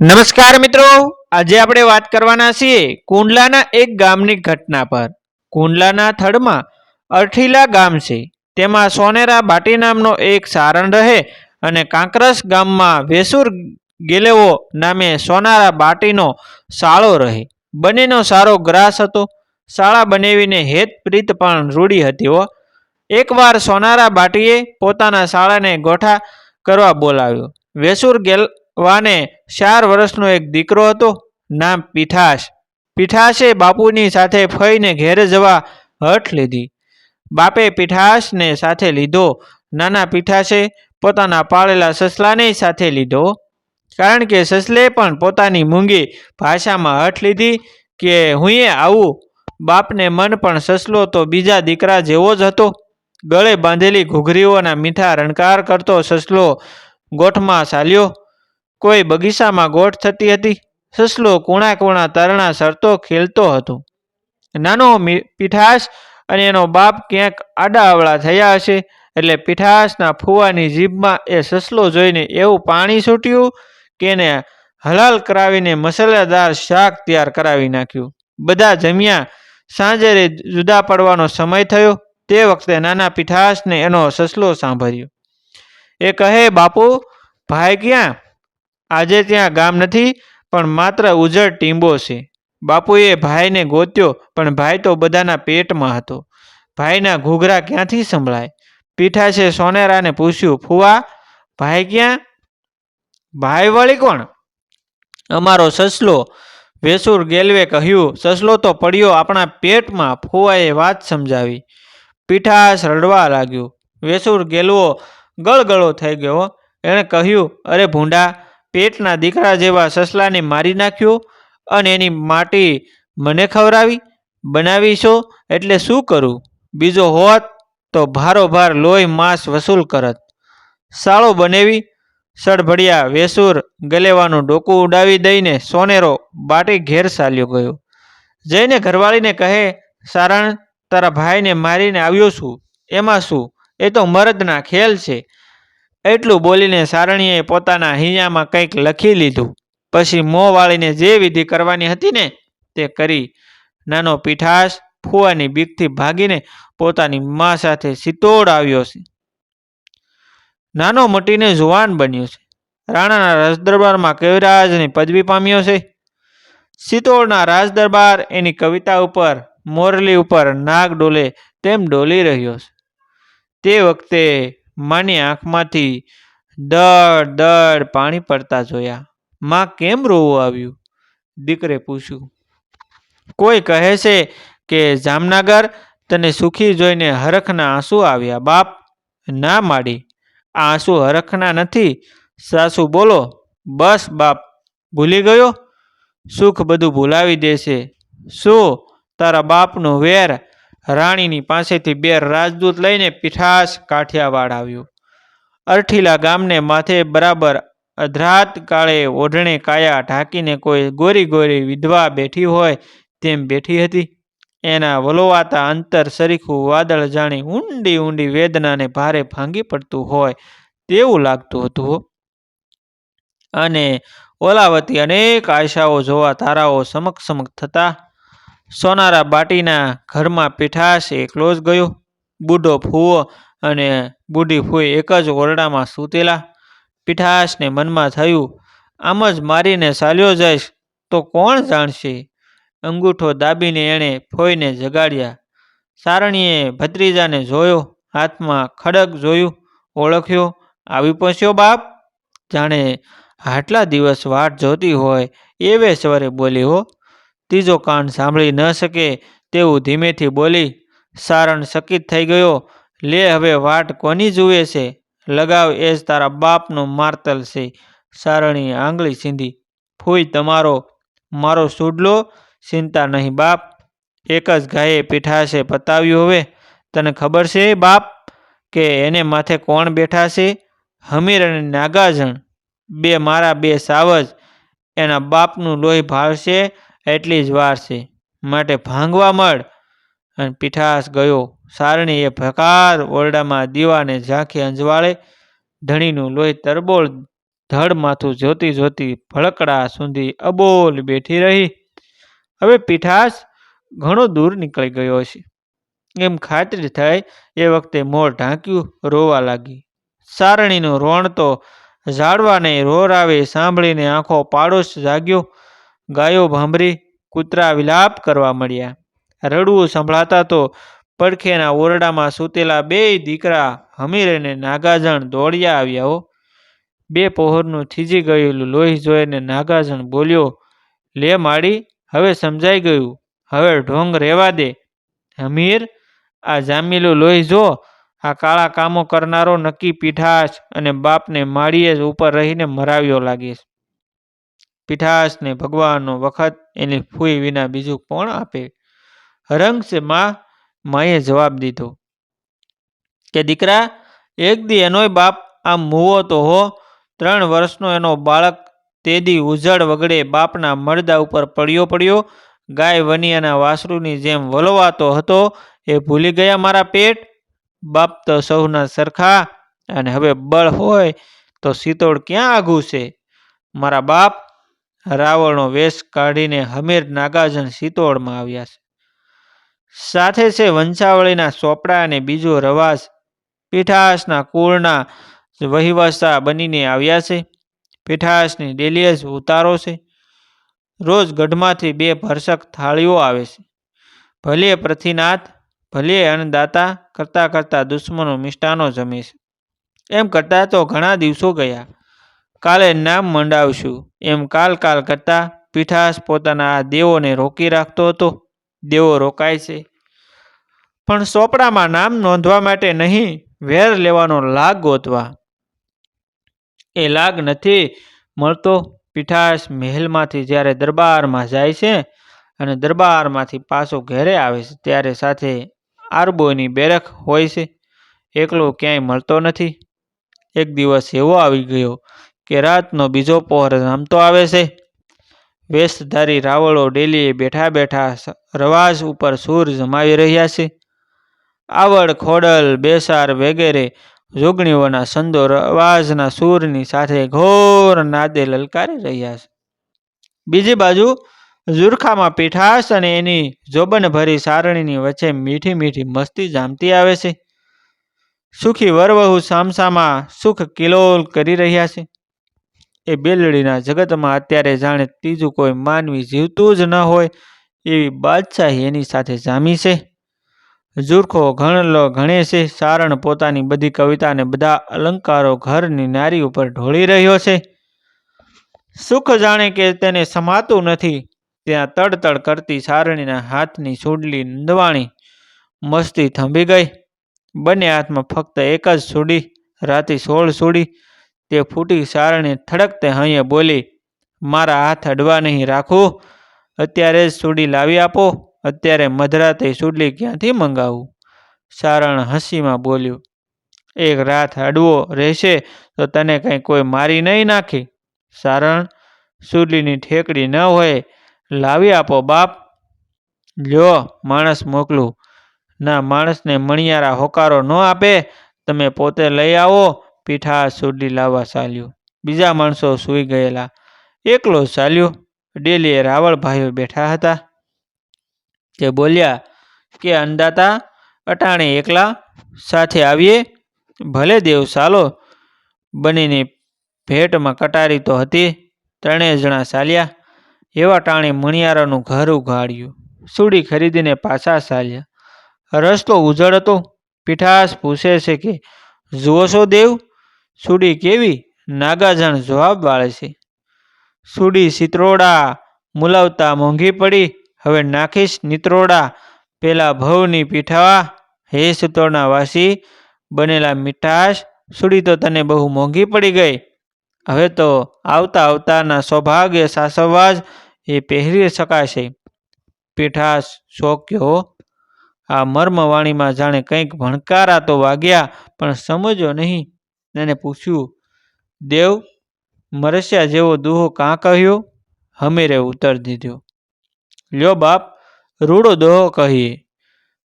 નમસ્કાર મિત્રો, આજે આપણે વાત કરવાના છીએ કુંડલાના એક ગામની ઘટના પર. કુંડલાના થડમાં અરઠીલા ગામ છે. તેમાં સોનેરા બાટી નામનો એક સારણ રહે અને કાંકરસ ગામમાં વેસુર ગેલેવો નામે સોનારા બાટીનો સાળો રહે. બંનેનો સારો ગ્રાસ હતો. શાળા બનાવીને હેત પ્રીત પણ રૂડી હતી હો. એકવાર સોનારા બાટીએ પોતાના શાળાને ગોઠા કરવા બોલાવ્યો. વેસુર ગેલવાને ચાર વર્ષનો એક દીકરો હતો, નામ પીઠાશ. પીઠાશે બાપુની સાથે ફઈને ઘેર જવા હઠ લીધી. બાપે પીઠાશને સાથે લીધો, નાના પીઠાશે પોતાના પાળેલા સસલાને સાથે લીધો. કારણ કે સસલે પણ પોતાની મૂંગી ભાષામાં હઠ લીધી કે હુંએ આવું, બાપને મન પણ સસલો તો બીજા દીકરા જેવો જ હતો. ગળે બાંધેલી ઘૂઘરીઓના મીઠા રણકાર કરતો સસલો ગોઠમાં ચાલ્યો. કોઈ બગીચામાં ગોઠ થતી હતી. સસલો કૂણા કૂણા તરણા સરતો ખેલતો હતો. નાનો પીઠાસ અને એનો બાપ ક્યાંક આડાઅવળા થયા હશે એટલે પીઠાસના ફુવાની જીભમાં એ સસલો જોઈને એવું પાણી છૂટ્યું કે એને હલાલ કરાવીને મસાલેદાર શાક તૈયાર કરાવી નાખ્યું. બધા જમ્યા. સાંજે જુદા પડવાનો સમય થયો. તે વખતે નાના પીઠાસને એનો સસલો સાંભળ્યો. એ કહે, બાપુ, ભાઈ ક્યાં? આજે ત્યાં ગામ નથી, પણ માત્ર ઉજળ ટીંબો છે. બાપુએ ભાઈને ગોત્યો, પણ ભાઈ તો બધાના પેટમાં હતો. ભાઈના ઘૂઘરા ક્યાંથી સંભળાય? પીઠાશે સોનેરાને પૂછ્યું, ફુવા, ભાઈ ક્યાં? ભાઈ વળી કોણ? અમારો સસલો વેસુર ગેલવે કહ્યું, સસલો તો પડ્યો આપણા પેટમાં, ફુવાએ વાત સમજાવી. પીઠાશ રડવા લાગ્યું. વેસુર ગેલવો ગળગળો થઈ ગયો. એણે કહ્યું, અરે ભૂંડા પેટના દીકરા જેવા સસલાને મારી નાખ્યો અને એની માટી મને ખવડાવી, બનાવીશો એટલે શું કરું? બીજો હોત તો ભારોભાર લોહી માંસ વસૂલ કરત. સાળો બનેવી, સડભડિયા, વેસુર, ગલેવાનું ડોકું ઉડાવી દઈને સોનેરો બાટી ઘેર ચાલ્યો ગયો. જઈને ઘરવાળીને કહે, સારણ, તારા ભાઈને મારીને આવ્યો છું. એમાં શું? એ તો મરદના ખેલ છે. એટલું બોલીને સારણીએ પોતાના હૈયામાં કંઈક લખી લીધું. પછી મોં વાળીને જે વિધિ કરવાની હતી ને તે કરી. નાનો પીઠાસ ફુવાની બીકથી ભાગીને પોતાની મા સાથે સિતોડ આવ્યો છે. નાનો મટીને જુવાન બન્યો છે. રાણાના રાજદરબારમાં કવિરાજની પદવી પામ્યો છે. સિતોડના રાજદરબાર એની કવિતા ઉપર, મોરલી ઉપર નાગ ડોલે તેમ ડોલી રહ્યો છે. તે વખતે માની આંખમાંથી દડ દડ પાણી પડતા જોયા. માં કેમ રોવું આવ્યું? દીકરે પૂછ્યું. કોઈ કહે છે કે જામનગર તને સુખી જોઈને હરખના આંસુ આવ્યા, બાપ? ના માડી. આ આંસુ હરખના નથી. સાસુ બોલો, બસ, બાપ. ભૂલી ગયો? સુખ બધું ભૂલાવી દેશે. શું? તારા બાપનું વેર રાણીની પાસેથી બે રાજદૂત લઈને પીઠાસ કાઠિયાવાડ આવ્યું. અરઠીલા ગામને માથે બરાબર અધરાત કાળે ઓઢણે કાયા ઢાંકીને કોઈ ગોરી ગોરી વિધવા બેઠી હોય તેમ બેઠી હતી. એના વલોવાતા અંતર સરીખું વાદળ જાણી ઊંડી ઊંડી વેદનાને ભારે ભાંગી પડતું હોય તેવું લાગતું હતું અને ઓલાવતી અનેક આશાઓ જોવા તારાઓ સમક સમક થતા સોનારા બાટીના ઘરમાં પીઠાશ એકલો જ ગયો. બુઢો ફૂવો અને બુઢી ફૂઈ એક જ ઓરડામાં સૂતેલા. પીઠાશને મનમાં થયું, આમ જ મારીને ચાલ્યો જઈશ તો કોણ જાણશે? અંગૂઠો દાબીને એણે ફોઈને જગાડ્યા. સારણીએ ભત્રીજાને જોયો, હાથમાં ખડક જોયું, ઓળખ્યો, આવી પહોંચ્યો બાપ? જાણે આટલા દિવસ વાટ જોતી હોય એવે સ્વરે બોલી હો. ત્રીજો કાન સાંભળી ન શકે તેવું ધીમેથી બોલી, સારણ શકિત થઈ ગયો. લે હવે વાટ કોની જુએ છે? લગાવ એ જ તારા બાપનો મારતલ છે. સારણીએ આંગળી સીંધી. ફૂઈ તમારો. મારો સુડલો? ચિંતા નહીં બાપ. એક જ ગાયે પીઠાશે પતાવ્યું હવે. તને ખબર છે બાપ, કે એને માથે કોણ બેઠા છે? હમીર અને નાગાજણ. બે મારા બે સાવજ. એના બાપનું લોહી ભાળશે એટલી જ વાર છે. માટે ભાંગવા મળ. અને પીઠાસ ગયો. સારણીએ ભકાર ઓરડામાં દીવાને ઝાંખી અંજવાળે ધણીનું લોહી તરબોળ ધડ માથું જોતી જોતી ભળકડા સુધી અબોલ બેઠી રહી. હવે પીઠાસ ઘણો દૂર નીકળી ગયો છે. એમ ખાતરી થઈ એ વખતે મોર ઢાંક્યું રોવા લાગી. સારણીનું રોણ તો ઝાડવાને રોરાવે સાંભળીને આંખો પાડોશ જાગ્યો. ગાયો ભાંભરી કૂતરા વિલાપ કરવા મળ્યા. રડવું સંભળાતા તો પડખેના ઓરડામાં સૂતેલા બે દીકરા હમીર અને નાગાજણ દોડ્યા આવ્યા હો. બે પહોરનું થીજી ગયેલું લોહી જોઈને નાગાજણ બોલ્યો, લે માડી, હવે સમજાઈ ગયું. હવે ઢોંગ રહેવા દે. હમીર, આ જામીલું લોહી જો. આ કાળા કામો કરનારો નક્કી પીઠાશ અને બાપને માળીએ જ ઉપર રહીને મરાવ્યો લાગે છે પીઠાસને ભગવાનનો વખત એની ફૂઈ વિના બીજું કોણ આપે? હરંગસે માં માએ જવાબ દીધો કે, દીકરા, એક દી એનોય બાપ આમ મૂવો તો હો, ત્રણ વર્ષનો એનો બાળક તેદી ઉજળ વગડે બાપના મરદા ઉપર પડ્યો પડ્યો, ગાય વનિયાના વાસરુની જેમ વલવાતો હતો, એ ભૂલી ગયા મારા પેટ? બાપ તો સૌના સરખા અને હવે બળ હોય તો શીતોળ ક્યાં આઘું છે? મારા બાપ રાવણનો વેશ કાઢીને હમીર નાગાર્જન શીતોડમાં આવ્યા છે. સાથે છે વંશાવળીના ચોપડા અને બીજો રવાસ પીઠાસના કુળના વહીવસા બનીને આવ્યા છે. પીઠાસની ડેલિયસ ઉતારો છે. રોજ ગઢમાંથી બે ભરસક થાળીઓ આવે છે. ભલે પ્રથિનાથ ભલે અન્નદાતા કરતાં કરતાં દુશ્મનો મિષ્ટાનો જમે છે. એમ કરતાં તો ઘણા દિવસો ગયા. કાલે નામ મંડાવશું. એમ કાલ કાલ કરતાં પીઠાસ પોતાના આ દેવોને રોકી રાખતો હતો. દેવો રોકાય છે. પણ ચોપડામાં નામ નોંધવા માટે નહીં, વેર લેવાનો લાગ ગોતવા. એ લાગ નથી મળતો. પીઠાસ મહેલમાંથી જ્યારે દરબારમાં જાય છે અને દરબારમાંથી પાછો ઘેરે આવે છે, ત્યારે સાથે આરબોની બેરખ હોય છે. એકલો ક્યાંય મળતો નથી. એક દિવસ એવો આવી ગયો કે રાતનો બીજો પહોર રમતો આવે છે. વેશધારી રાવળો ડેલીએ બેઠા બેઠા રવાજ ઉપર સૂર જમાવી રહ્યા છે. આવડ ખોડલ બેસાર વગેરે જોગણીઓના સંદો રવાજના સૂરની સાથે ઘોર નાદે લલકારી રહ્યા છે. બીજી બાજુ ઝુરખામાં પીઠાસ અને એની જોબનભરી સારણીની વચ્ચે મીઠી મીઠી મસ્તી જામતી આવે છે. સુખી વરવહુ સામસામાં સુખ કિલોલ કરી રહ્યા છે. એ બેલડીના જગતમાં અત્યારે જાણે ત્રીજું કોઈ માનવી જીવતું જ ન હોય એવી બાદશાહી એની સાથે જામી છે. ઝુરખો ઘણલો ઘણે છે, સારણ પોતાની બધી કવિતાને બધા અલંકારો ઘરની નારી ઉપર ઢોળી રહ્યો છે. સુખ જાણે કે તેને સમાતું નથી. ત્યાં તડતડ કરતી સારણીના હાથની સુડલી નંદવાણી મસ્તી થંભી ગઈ. બંને હાથમાં ફક્ત એક જ સુડી, રાતે સોળ સુડી તે ફૂટી સારણી થડકતે હૈયે બોલી, મારા હાથ અડવા નહીં રાખું. અત્યારે જ સુડી લાવી આપો. અત્યારે મધરાતે સુડલી ક્યાંથી મંગાવું? સારણ હસીમાં બોલ્યું, એક રાત અડવો રહેશે તો તને કંઈ કોઈ મારી નહીં નાખી. સારણ, સુડલીની ઠેકડી ન હોય. લાવી આપો, બાપ. લ્યો, માણસ મોકલું. ના માણસને મણિયારા હોકારો ન આપે. તમે પોતે લઈ આવો. પીઠા સુરડી લાવવા ચાલ્યો. બીજા માણસો સૂઈ ગયેલા. એકલો ચાલ્યો. ડેલીએ રાવળ ભાઈઓ બેઠા હતા. તે બોલ્યા, કે અંદાતા અટાણે એકલા સાથે આવીએ? ભલે દેવ ચાલો. બનીને ભેટમાં કટારી તો હતી. ત્રણેય જણા ચાલ્યા. એવા ટાણે મણિયારાનું ઘર ઉઘાડ્યું. સુડી ખરીદીને પાછા ચાલ્યા. રસ્તો ઉજળ હતો. પીઠાસ પૂછે છે કે, જુઓ છો દેવ? સુડી કેવી? નાગાજણ જવાબ વાળે છે. સુડી સિત્રોડા મુલાવતા મોંઘી પડી. હવે નાખીશ નિત્રોડા. પેલા ભવની પીઠાવા. હે સુતોડના વાસી, બનેલા મીઠાશ. સુડી તો તને બહુ મોંઘી પડી ગઈ. હવે તો આવતા આવતાના સૌભાગ્ય સાસવવા જ એ પહેરી શકાશે. પીઠાશ શોક્યો. આ મર્મવાણીમાં જાણે કંઈક ભણકારા તો વાગ્યા, પણ સમજો નહીં. એને પૂછ્યું, દેવ, મરસ્યા જેવો દુહો કાં કહ્યો? હમીરે ઉત્તર દીધો, લ્યો બાપ, રૂડો દોહો કહીએ.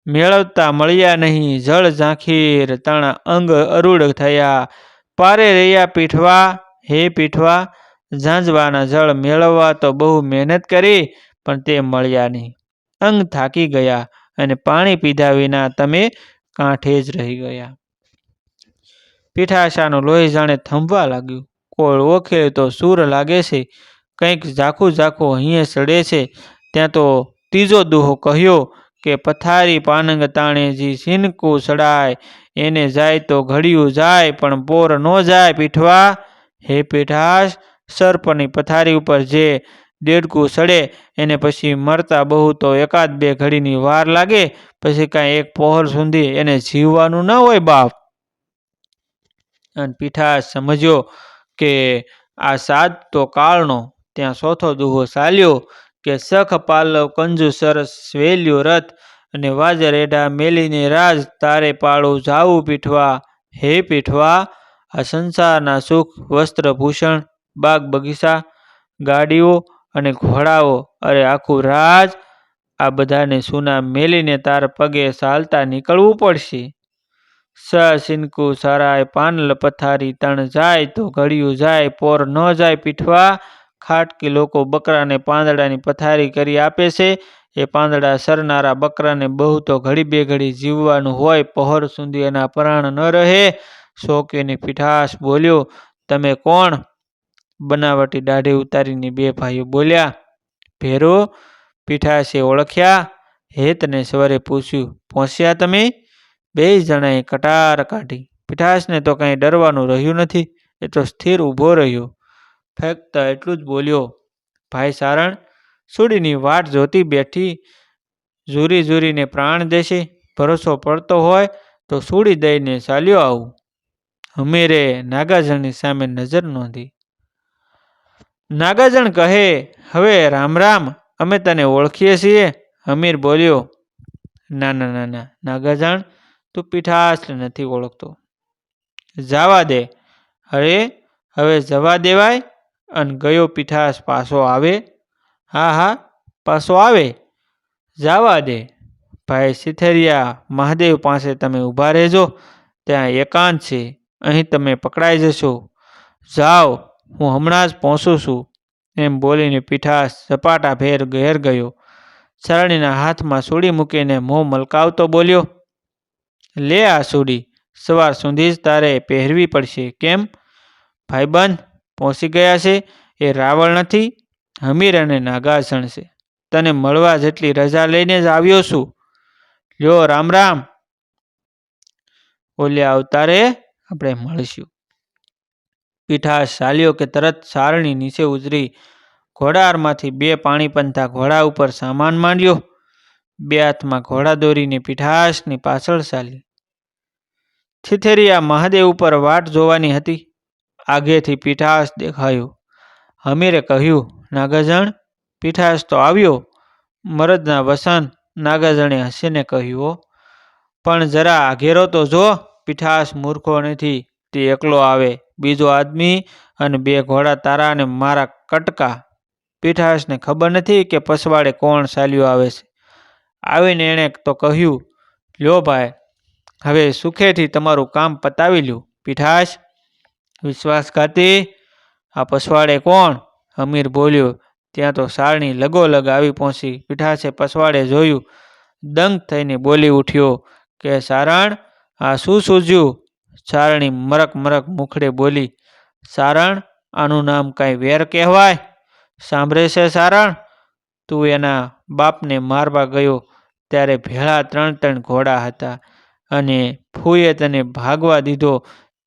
મેળવતા મળ્યા નહીં, જળ ઝાંખીર, તાણા અંગ અરૂડ થયા. પારે રહ્યા પીઠવા, હે પીઠવા, ઝાંઝવાના જળ મેળવવા તો બહુ મહેનત કરી, પણ તે મળ્યા નહીં. અંગ થાકી ગયા અને પાણી પીધા વિના તમે કાંઠે જ રહી ગયા. પીઠાશાનું લોહી જાણે થંભવા લાગ્યું. કોઈ ઓખે તો સૂર લાગે છે. કંઈક ઝાખું ઝાખું અહીંયા સડે છે. ત્યાં તો ત્રીજો દુહો કહ્યો કે પથારી પાનંગ તાણે જી સિનકું સડાય, એને જાય તો ઘડિયું જાય, પણ પોર ન જાય પીઠવા. હે પીઠાશ, સર્પની પથારી ઉપર જે દેડકું સડે, એને પછી મરતા બહુ તો એકાદ બે ઘડીની વાર લાગે. પછી કાંઈ એક પહોર સુધી એને જીવવાનું ન હોય બાપ. અને પીઠા સમજ્યો કે આ સાત તો કાળનો, ત્યાં ચોથો દુહો ચાલ્યો કે સખ પાલવ કંજુ સરસ વેલ્યો રથ અને વાજર એઢા મેલીને રાજ તારે પાળું જાવું પીઠવા, હે પીઠવા, આ સંસારના સુખ, વસ્ત્ર ભૂષણ, બાગ બગીચા, ગાડીઓ અને ઘોડાઓ, અરે આખું રાજ આ બધાને સુના મેલીને તાર પગે ચાલતા નીકળવું પડશે. સિનકુ સારાય પાનલ પથારી તણ જાય તો ઘડિયું જાય, પોર ન જાય પીઠવા. ખાટકી લોકો બકરાને પાંદડાની પથારી કરી આપે છે. એ પાંદડા સરનારા બકરાને બહુ તો ઘડી બે ઘડી જીવવાનું હોય, પહોર સુધી એના પ્રાણ ન રહે. શોકીની પીઠાશ બોલ્યો, તમે કોણ? બનાવટી દાઢી ઉતારીને બે ભાઈઓ બોલ્યા, ભેરો. પીઠાશે ઓળખ્યા, હેતને સવારે પૂછ્યું પહોંચ્યા તમે? બે જણાએ કટાર કાઢી. પીઠાશને તો કાંઈ ડરવાનું રહ્યું નથી, એ તો સ્થિર ઊભો રહ્યો. ફક્ત એટલું જ બોલ્યો, ભાઈ સારણ, સુડીની વાટ જોતી બેઠી ઝૂરી ઝૂરીને પ્રાણ દેશે, ભરોસો પડતો હોય તો સુડી દઈને ચાલ્યો આવું. હમીરે નાગાજણની સામે નજર નોંધી. નાગાજણ કહે, હવે રામ રામ, અમે તને ઓળખીએ છીએ. હમીર બોલ્યો, ના ના ના ના, નાગાજણ તું પીઠાશ નથી ઓળખતો. જવા દે. અરે, હવે જવા દેવાય અને ગયો પીઠાશ પાછો આવે. હા હા, પાછો આવે. જવા દે. ભાઈ સિથેરિયા, મહાદેવ પાસે તમે ઊભા રહેજો. ત્યાં એકાંત છે. અહીં તમે પકડાઈ જશો. જાઓ, હું હમણાં જ પહોંચું છું. એમ બોલીને પીઠાશ ઝપાટા ભેર ઘેર ગયો. શરણીના હાથમાં સૂડી મૂકીને મોં મલકાવતો બોલ્યો લે આ સૂડી, સવાર સુધી જ તારે પહેરવી પડશે. કેમ? ભાઈબંધ પહોંચી ગયા છે, એ રાવળ નથી, હમીર અને નાગાસણ છે તને મળવા જેટલી રજા લઈને જ આવ્યો છું. લ્યો રામ રામ. ઓલ્યા અવતારે આપણે મળીશું. પીઠાશ ચાલ્યો કે તરત સારણી નીચે ઉતરી, ઘોડારમાંથી બે પાણી પંથા ઘોડા ઉપર સામાન માંડ્યો. બે હાથમાં ઘોડા દોરીને પીઠાશની પાછળ ચાલી. થિથેરિયા મહાદેવ ઉપર વાટ જોવાની હતી. આગેથી પીઠાશ દેખાયો. હમીરે કહ્યું, નાગાજણ પીઠાશ તો આવ્યો. મરદના વસન નાગાજણે હસીને કહ્યું, પણ જરા આઘેરો તો જો પીઠાશ મૂર્ખો નથી, તે એકલો આવે, બીજો આદમી અને બે ઘોડા તારા અને મારા કટકા. પીઠાશને ખબર નથી કે પસવાડે કોણ ચાલ્યું આવે છે. આવીને એણે તો કહ્યું, લ્યો ભાઈ, હવે સુખેથી તમારું કામ પતાવી લ્યું, પીઠાશ. વિશ્વાસઘાતી? આ પસવાડે કોણ? અમીર બોલ્યો, ત્યાં તો સારણી લગોલગ આવી પહોંચી, પીઠાશે પસવાડે જોયું. દંગ થઈને બોલી ઉઠ્યો, કે સારણ, આ શું સૂઝ્યું? સારણી મરક મરક મુખડે બોલી, સારણ, આનું નામ કાંઈ વેર કહેવાય? સાંભળે છે સારણ? તું એના બાપને મારવા ગયો ત્યારે ભેળા ત્રણ ત્રણ ઘોડા હતા અને ફૂએ તને ભાગવા દીધો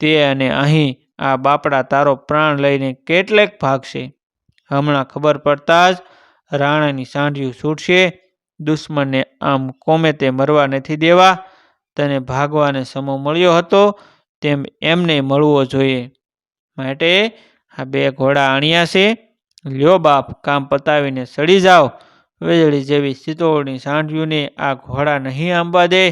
તે અને અહીં આ બાપડા તારો પ્રાણ લઈને કેટલેક ભાગશે. હમણાં ખબર પડતા જ રાણાની સાંઢિયું છૂટશે. દુશ્મનને આમ કોમે તે મરવા નથી દેવા. તને ભાગવાને સમો મળ્યો હતો તેમ એમને મળવો જોઈએ. માટે આ બે ઘોડા આણ્યા છે. લ્યો બાપ, કામ પતાવીને સડી જાઓ. વીજળી જેવી સિતોળની સાંઢ્યુંને આ ઘોડા નહીં આંબા દે.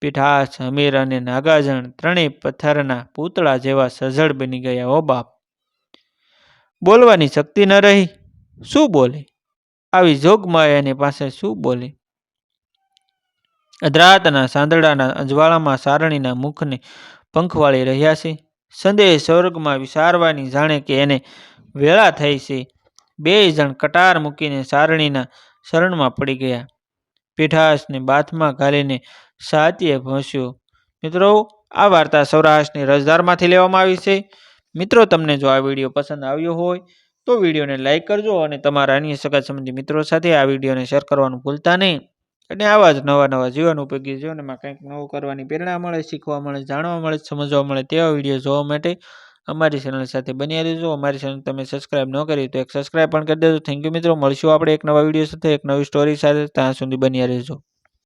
પીઠાશ હમીર અને નાગાજણ ત્રણેય પથ્થરના પૂતળા જેવા સજળ બની ગયા ઓ બાપ. બોલવાની શક્તિ ન રહી. શું બોલે? આવી જોગમાં એની પાસે શું બોલે? અધરાતના સાંદડાના અજવાળામાં સારણીના મુખને પંખ વાળી રહ્યા છે. સંદેહ સ્વર્ગમાં વિસારવાની જાણે કે એને વેળા થઈ છે. બેય જણ કટાર મૂકીને સારણીના શરણમાં પડી ગયા. પીઠાસને બાથમાં ઘાલીને સાતીએ ભોંસ્યો, મિત્રો, આ વાર્તા સૌરાષ્ટ્રની રજદારમાંથી લેવામાં આવી છે. મિત્રો, તમને જો આ વીડિયો પસંદ આવ્યો હોય, તો વિડીયોને લાઇક કરજો અને તમારા અન્ય સગા સંબંધી મિત્રો સાથે આ વિડીયોને શેર કરવાનું ભૂલતા નહીં. અને આવા જ નવા નવા જીવન ઉપયોગી જીવનમાં કંઈક નવું કરવાની પ્રેરણા મળે, શીખવા મળે, જાણવા મળે, સમજવા મળે તેવા વીડિયો જોવા માટે અમારી ચેનલ સાથે બન્યા રહેજો. અમારી ચેનલ તમે સબસ્ક્રાઇબ ન કરી તો એક સબસ્ક્રાઇબ પણ કરી દેજો. થેન્ક યુ મિત્રો. મળશું આપણે એક નવા વીડિયો સાથે, એક નવી સ્ટોરી સાથે. ત્યાં સુધી બન્યા રહેજો.